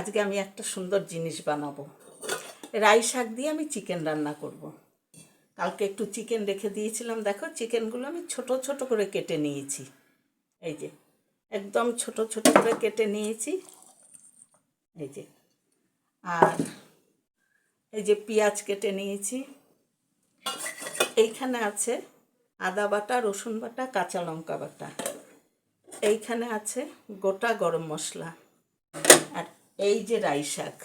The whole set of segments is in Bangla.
আজকে আমি একটা সুন্দর জিনিস বানাবো। রাই শাক দিয়ে আমি চিকেন রান্না করব। কালকে একটু চিকেন রেখে দিয়েছিলাম। দেখো, চিকেনগুলো আমি ছোট ছোট করে কেটে নিয়েছি। এই যে, একদম ছোট ছোট করে কেটে নিয়েছি। এই যে, আর এই যে পেঁয়াজ কেটে নিয়েছি। এইখানে আছে আদা বাটা, রসুন বাটা, কাঁচা লঙ্কা বাটা। এইখানে আছে গোটা গরম মশলা। আর এই যে রাই শাক,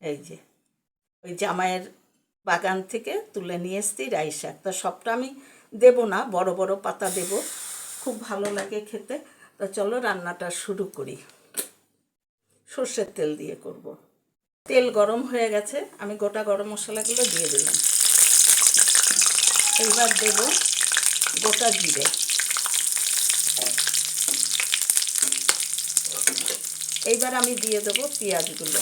এই যে, ওই জামাইয়ের বাগান থেকে তুলে নিয়ে এসছি রাই শাক। তো সবটা আমি দেব না, বড় বড় পাতা দেব, খুব ভালো লাগে খেতে। তো চলো রান্নাটা শুরু করি। সর্ষের তেল দিয়ে করব। তেল গরম হয়ে গেছে, আমি গোটা গরম মশলাগুলো দিয়ে দিলাম। এইবার দেব গোটা জিরে। এইবার আমি দিয়ে দেবো পেঁয়াজগুলো।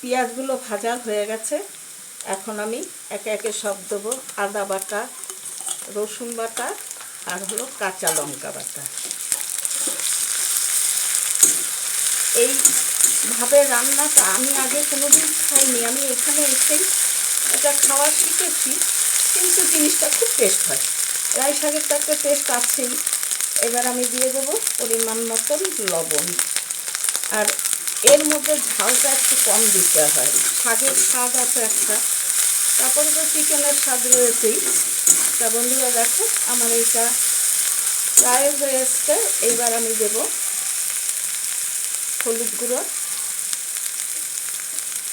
পেঁয়াজগুলো ভাজা হয়ে গেছে। এখন আমি একে একে সব দেবো আদা বাটা, রসুন বাটা আর হলো কাঁচা লঙ্কা বাটা। এইভাবে রান্নাটা আমি আগে কোনোদিন খাইনি। আমি এখানে এসেই এটা খাওয়া শিখেছি, কিন্তু জিনিসটা খুব টেস্ট হয়। রাই শাকের তো একটা টেস্ট আছেই। এবার আমি দিয়ে দেবো পরিমাণ মতন লবণ। আর এর মধ্যে ঝালটা একটু কম দিতে হয়। শাকের স্বাদ আছে একটা। তারপরে তো চিকেনের স্বাদ রয়েছেই। তা বন্ধুরা দেখো, আমার এটা প্রায় হয়ে এসছে। এইবার আমি দেব হলুদ গুঁড়ো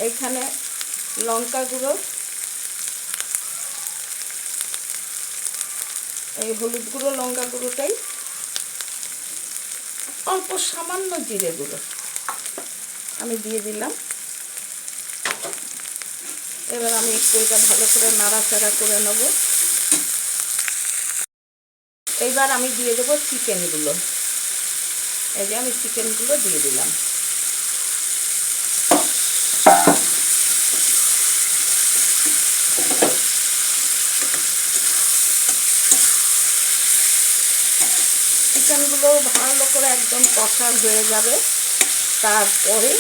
এইখানে লঙ্কা গুঁড়ো, এই হলুদ গুঁড়ো, লঙ্কা গুঁড়োটাই, অল্প সামান্য জিরে গুঁড়ো আমি দিয়ে দিলাম। এবার আমি একটু এটা ভালো করে নাড়াচাড়া করে নেব। এইবার আমি দিয়ে দেবো চিকেনগুলো। এই যে আমি চিকেনগুলো দিয়ে দিলাম। চিকেনগুলো ভালো করে একদম কষা হয়ে যাবে। তারপরে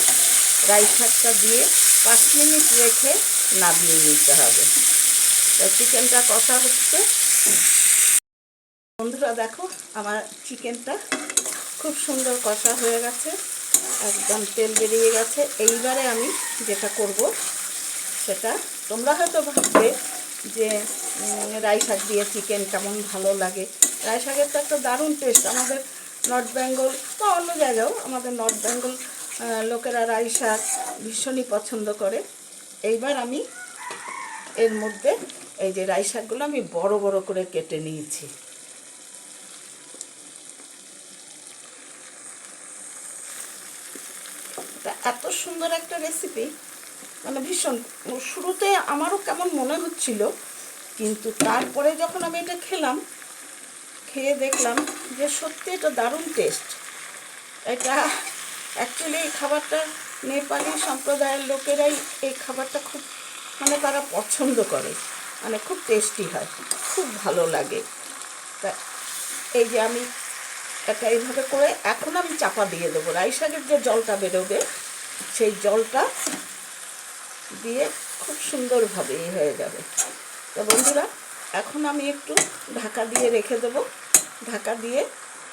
রাই শাকটা দিয়ে পাঁচ মিনিট রেখে নামিয়ে নিতে হবে। তো চিকেনটা কষা হচ্ছে। বন্ধুরা দেখো, আমার চিকেনটা খুব সুন্দর কষা হয়ে গেছে, একদম তেল বেরিয়ে গেছে। এইবারে আমি যেটা করব সেটা, তোমরা হয়তো ভাববে যে রাই শাক দিয়ে চিকেন কেমন ভালো লাগে। রাই শাকের তো একটা দারুণ টেস্ট আমাদের নর্থ বেঙ্গল বা অন্য জায়গাও আমাদের নর্থ বেঙ্গল লোকেরা রাই শাক ভীষণই পছন্দ করে। এইবার আমি এর মধ্যে এই যে রাই শাকগুলো আমি বড় বড় করে কেটে নিয়েছি। এত সুন্দর একটা রেসিপি মানে ভীষণ। শুরুতে আমারও কেমন মনে হচ্ছিল, কিন্তু তারপরে যখন আমি এটা খেলাম, খেয়ে দেখলাম যে সত্যি এটা দারুণ টেস্ট এটা অ্যাকচুয়ালি এই খাবারটা নেপালি সম্প্রদায়ের লোকেরাই এই খাবারটা খুব মানে তারা পছন্দ করে। মানে খুব টেস্টি হয়, খুব ভালো লাগে। তা এই যে আমি এটা এইভাবে করে, এখন আমি চাপা দিয়ে দেবো। রাই শাকের যে জলটা বেরোবে সেই জলটা দিয়ে খুব সুন্দরভাবে এই হয়ে যাবে। তো বন্ধুরা, এখন আমি একটু ঢাকা দিয়ে রেখে দেবো। ঢাকা দিয়ে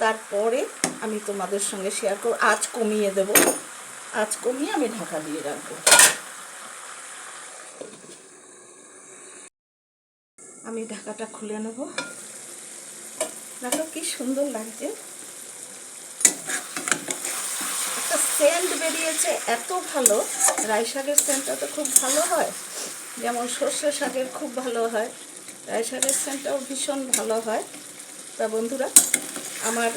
তারপরে আমি তোমাদের সঙ্গে শেয়ার করব। আজ কমিয়ে দেব। আজ কমিয়ে আমি ঢাকা দিয়ে রাখব। আমি ঢাকাটা খুলে নেব। দেখো কি সুন্দর লাগছে একটা সেন্ট বেরিয়েছে, এত ভালো। রাই শাকের সেন্টটা তো খুব ভালো হয়। যেমন সর্ষে শাকের খুব ভালো হয়। রাই শাকের সেন্টটাও ভীষণ ভালো হয়। তা বন্ধুরা, আমার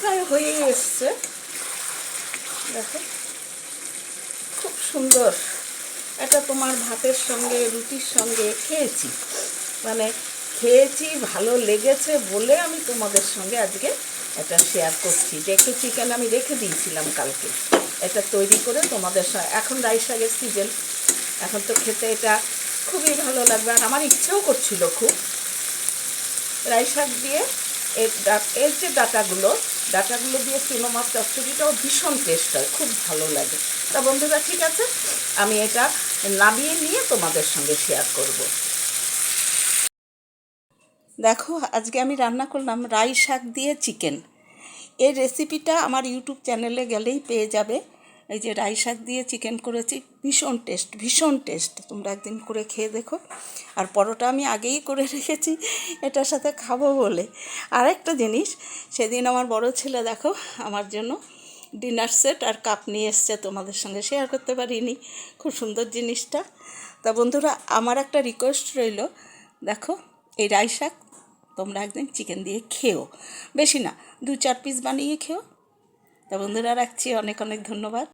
প্রায় হয়ে এসছে। দেখো, খুব সুন্দর। এটা তোমার ভাতের সঙ্গে, রুটির সঙ্গে খেয়েছি। মানে খেয়েছি, ভালো লেগেছে বলে আমি তোমাদের সঙ্গে আজকে এটা শেয়ার করছি। যে একটু চিকেন আমি রেখে দিয়েছিলাম কালকে। এটা তৈরি করে তোমাদের সা- এখন রাই শাকের সিজন এখন তো খেতে এটা খুবই ভালো লাগবে। আর আমার ইচ্ছেও করছিল খুব। রাই শাক দিয়ে এর এর যে ডাটাগুলো ডাটাগুলো দিয়ে চুনো মাছ চচ্চড়িটাও ভীষণ টেস্ট হয়, খুব ভালো লাগে। তা বন্ধুরা, ঠিক আছে? আমি এটা নামিয়ে নিয়ে তোমাদের সঙ্গে শেয়ার করব। দেখো, আজকে আমি রান্না করলাম রাই শাক দিয়ে চিকেন। এই রেসিপিটা আমার ইউটিউব চ্যানেলে গেলেই পেয়ে যাবে। এই যে রাই শাক দিয়ে চিকেন করেছি, ভীষণ টেস্ট ভীষণ টেস্ট। তোমরা একদিন করে খেয়ে দেখো। আর পরোটা আমি আগেই করে রেখেছি, এটার সাথে খাব বলে। আরেকটা জিনিস, সেদিন আমার বড় ছেলে দেখো, আমার জন্য ডিনার সেট আর কাপ নিয়ে এসছে, তোমাদের সঙ্গে শেয়ার করতে পারিনি। খুব সুন্দর জিনিসটা। তা বন্ধুরা, আমার একটা রিকোয়েস্ট রইল। দেখো, এই রাই শাক তোমরা একদিন চিকেন দিয়ে খেও। বেশি না দু চার পিস বানিয়ে খেও। তা বন্ধুরা, রাখছি। অনেক অনেক ধন্যবাদ।